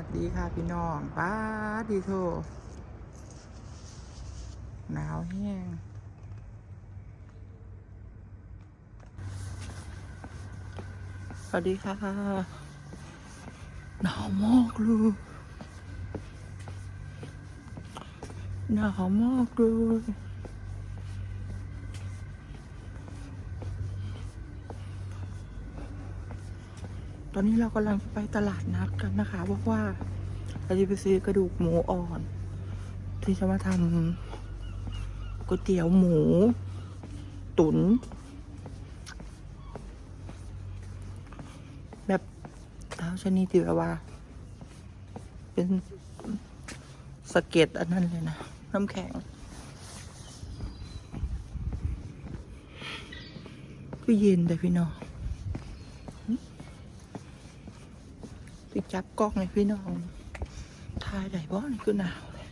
วัสดีค่ะพี่น้องป้าดีโทหนาวแห้งสวัสดีค่ะหนาวมากเลยหนาวมากเลย ตอนนี้เรากำลังจะไปตลาดนัดกันนะคะเพราะว่าเราจะไปซื้อกระดูกหมูอ่อน ที่จะมาทำก๋วยเตี๋ยวหมู ตุ๋นแบบเท้าชนิดที่แบบว่าเป็นสะเก็ดอันนั้นเลยนะน้ำแข็งก็เย็นแต่พี่น้อง ติจับกล้องให้พี่น้องทายได้บ่นี่คือหนาวเลย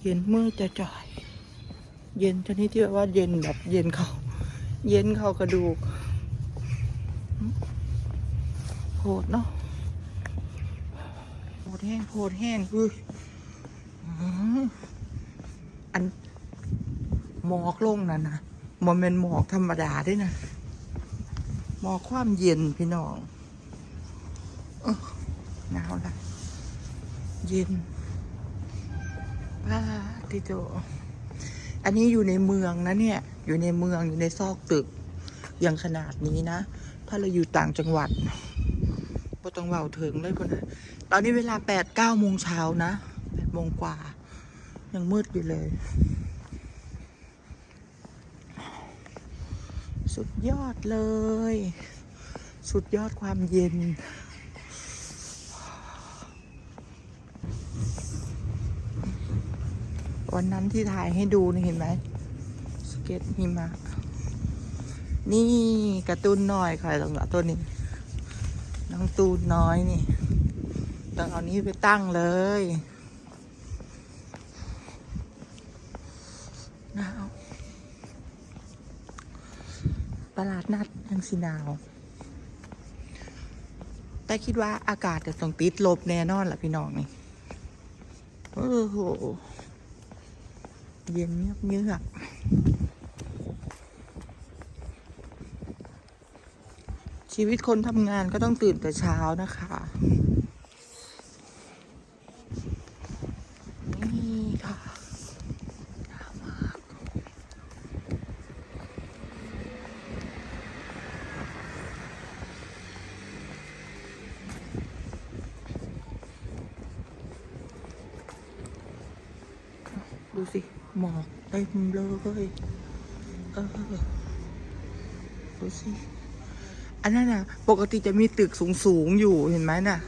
เย็นมือจะจ่อย เย็นชนิดที่แบบว่าเย็นแบบเย็นเขาเย็นเขากระดูกโหดเนาะโหดแห้งโหดแห้งอุ้ยอันหมอกลงนั่นนะมันเป็นหมอกธรรมดาด้วยนะหมอกความเย็นพี่น้อง หนาวละเย็นป้าติโจอันนี้อยู่ในเมืองนะเนี่ย อยู่ในเมืองอยู่ในซอกตึก อย่างขนาดนี้นะ ถ้าเราอยู่ต่างจังหวัดบ่ต้องเว้าถึงเลยพนนะตอนนี้เวลาแปดเก้าโมงเช้านะแปดโมงกว่า ยังมืดอยู่เลย สุดยอดเลย สุดยอดความเย็น วันนั้นที่ถ่ายให้ดูนี่เห็นไหมสเก็ตหิมะนี่กระตุ้นน่อยใครลงละตัวนี้ น้องตูนน้อยนี่ต้องเอานี้ไปตั้งเลยหนาวตลาดนัดยังสิหนาว แต่คิดว่าอากาศจะต้องติดลบแน่นอนล่ะพี่น้องนี่ โอ้โห เย็นเงียบเงียบชีวิตคนทำงานก็ต้องตื่นแต่เช้านะคะ นี่ค่ะหนาวมากดูสิ หมอกเต็มเลยเออดูสิอันนั้นน่ะ ปกติจะมีตึกสูงๆอยู่เห็นไหมน่ะ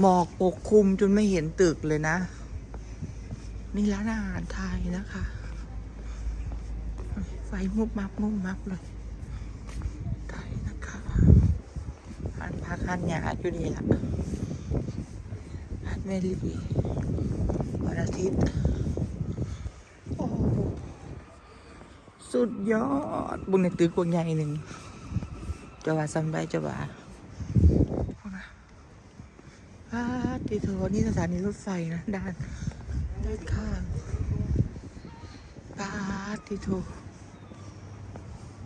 หมอกปกคลุมจนไม่เห็นตึกเลยนะ นี่ร้านอาหารไทยนะคะ ไฟมุบมับมุบมับเลยไทยนะคะหันพักหันหยาอยู่นี่ละหันเมลีวันอาทิตย์ โอ้โห สุดยอดบุญในตึกกวางใหญ่หนึ่งจะว่าซ้ำได้จะว่าพาติโทนี่สถานีรถไฟนะด้านด้านข้างพาติโท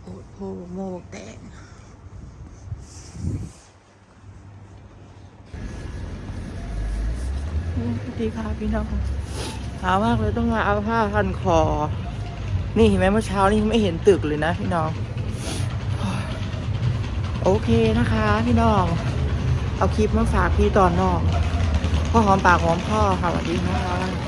โอ้โหโมกแดงสวัสดีค่ะพี่น้องหาวมากเลยต้องมาเอาผ้าพันคอ นี่เห็นไหมเมื่อเช้านี่ไม่เห็นตึกเลยนะพี่น้อง โอเคนะคะ พี่น้อง เอาคลิปมาฝากพี่ตอนนอกพ่อหอมปากหอมพ่อค่ะสวัสดีค่ะ